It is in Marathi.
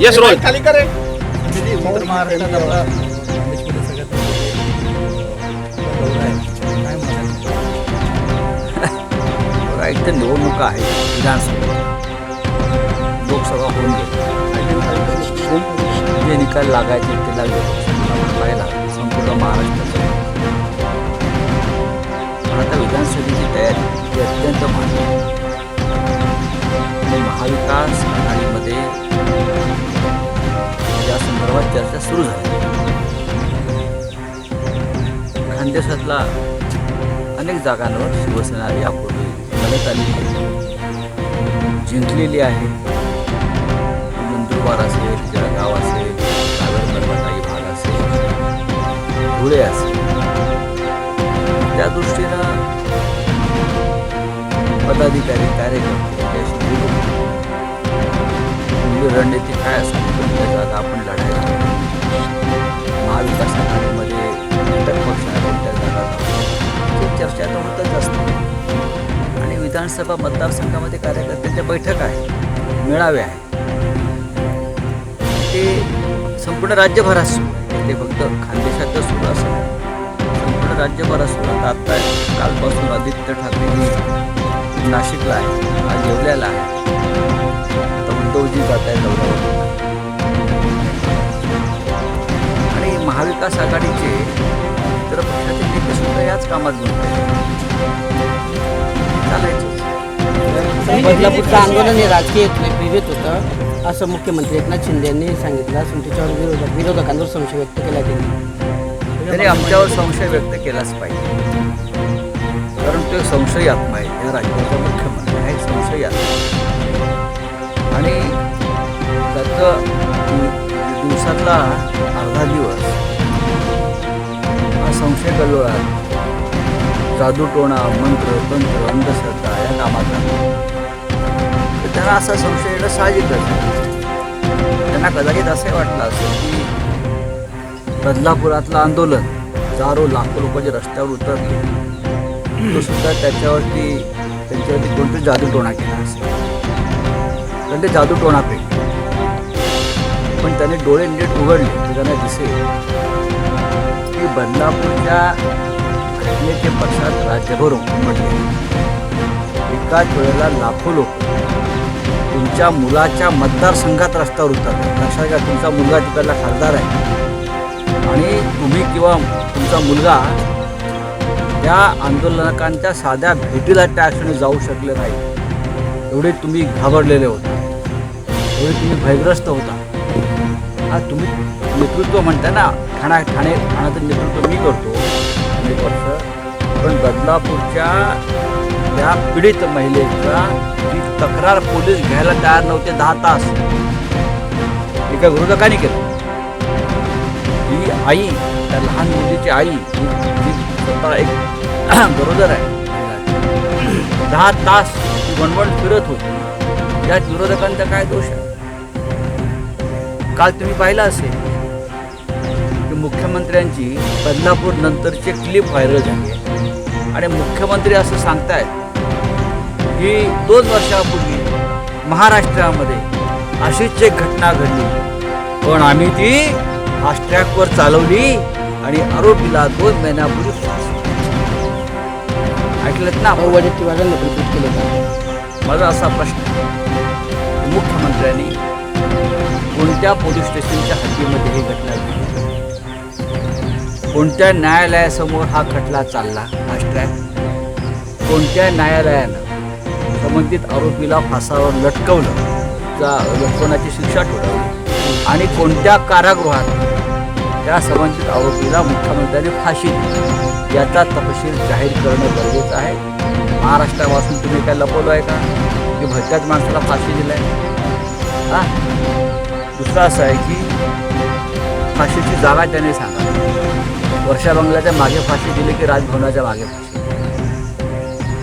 येस रोहित खाली करे उत्तर महाराष्ट्रात आपला देशमध्ये सगळ्यात आहे काय एक तर निवडणुका आहेत विधानसभा लोकसभा होऊन गेली. जे निकाल लागायचे ते लागले. संपूर्ण महाराष्ट्राचं. पण आता विधानसभेची तयारी. खानदेशातला अनेक जागांवर शिवसेना यापूर्वी लढत आली जिंकलेली आहे. नंदुरबार असेल जळगाव असेल सागरमधला काही भाग असेल धुळे असेल. त्या दृष्टीनं पदाधिकारी कार्यकर्ते म्हणजे रणनीती काय असेल? चर्चा तर होतच असते. आणि विधानसभा मतदारसंघामध्ये कार्यकर्त्यांच्या बैठक आहे मेळावे आहे. ते संपूर्ण राज्यभरात सुरू ते फक्त खानदेशातच सुरू असतं संपूर्ण राज्यभरात सुरू आता आत्ता कालपासून आदित्य ठाकरे नाशिकला आहे आज येवल्याला आहे. आता उद्धवजी जात आहे दौऱ्यावर. आणि महाविकास आघाडीचे इतर नेते सुद्धा याच कामात चालायचं. बदलापूरचं आंदोलन हे राजकीय प्रेरित होतं असं मुख्यमंत्री एकनाथ शिंदे यांनी सांगितलं असून त्याच्यावर विरोधक विरोधकांवर संशय व्यक्त केला त्याने आमच्यावर संशय व्यक्त केलाच पाहिजे. कारण तो एक संशय आत्मा आहे. या राज्याचा मुख्यमंत्री हा एक संशय आत्मा आणि त्याचं दिवसातला अर्धा दिवस संशय कल्लोळात जादूटोणा मंत्र तंत्र अंधश्रद्धा या कामाचा. तर त्यांना असा संशय येणं साहजिकच त्यांना कदाचित असे वाटलं असेल की बदलापुरातलं आंदोलन हजारो लाखो लोक जे रस्त्यावर उतरले. तो सुद्धा त्याच्यावरती त्यांच्यावरती कोणतरी जादूटोणा केला असेल? कारण ते जादूटोणा पेटले पण त्याने डोळे नीट उघडले त्यांना दिसेल. की बदलापूरच्या घटनेचे पक्षात राज्यभर उमटले. एकाच वेळेला लाखो लोक तुमच्या मुलाच्या मतदारसंघात रस्त्यावर उतरतात. लक्षात घ्या तुमचा मुलगा तिकडला खासदार आहे. आणि तुम्ही किंवा तुमचा मुलगा त्या आंदोलनकांच्या साध्या भेटीला त्या क्षणी जाऊ शकले नाही. एवढे तुम्ही घाबरलेले होता. एवढे तुम्ही भयग्रस्त होता. हा तुम्ही नेतृत्व म्हणताना ठाणा ठाणे ठाण्याचं नेतृत्व मी करतो. अनेक वर्ष पण बदलापूरच्या त्या पीडित महिलेचा ती तक्रार पोलीस घ्यायला तयार नव्हते दहा तास एका विरोधकाने केलं. ही आई त्या लहान मुलीची आई ही स्वतः एक गरोदर आहे दहा तास ती वणवण फिरत होती. त्या विरोधकांचा काय दोष आहे? काल तुम्ही पाहिलं असेल मुख्यमंत्र्यांची बदलापूर नंतरची क्लिप व्हायरल झाली. आहे आणि मुख्यमंत्री असं सांगतायत की दोन वर्षापूर्वी महाराष्ट्रामध्ये अशीच एक घटना घडली. पण आम्ही ती फास्ट्रॅकवर चालवली आणि आरोपीला दोन महिन्यापूर्वी. ऐकलत ना? वडेट्टीवारांना पण ट्विट केलं माझा असा प्रश्न मुख्यमंत्र्यांनी कोणत्या पोलीस स्टेशनच्या हद्दीमध्ये ही घटना घडली? कोणत्या न्यायालयासमोर हा खटला चालला? फास्ट्रॅक कोणत्या न्यायालयानं संबंधित आरोपीला फासावर लटकवलं? त्या लटकवण्याची शिक्षा ठोठावली. आणि कोणत्या कारागृहात त्या संबंधित आरोपीला मुख्यमंत्र्यांनी फाशी दिली? याचा तपशील जाहीर करणं गरजेचं आहे. महाराष्ट्रापासून तुम्ही काय लपवलं आहे का? की भटक्याच माणसाला फाशी दिलं आहे हां? दुसरं असं आहे की फाशीची जागा त्याने सांगा वर्षा बंगल्याच्या मागे फाशी दिली की राजभवनाच्या मागे? फाशी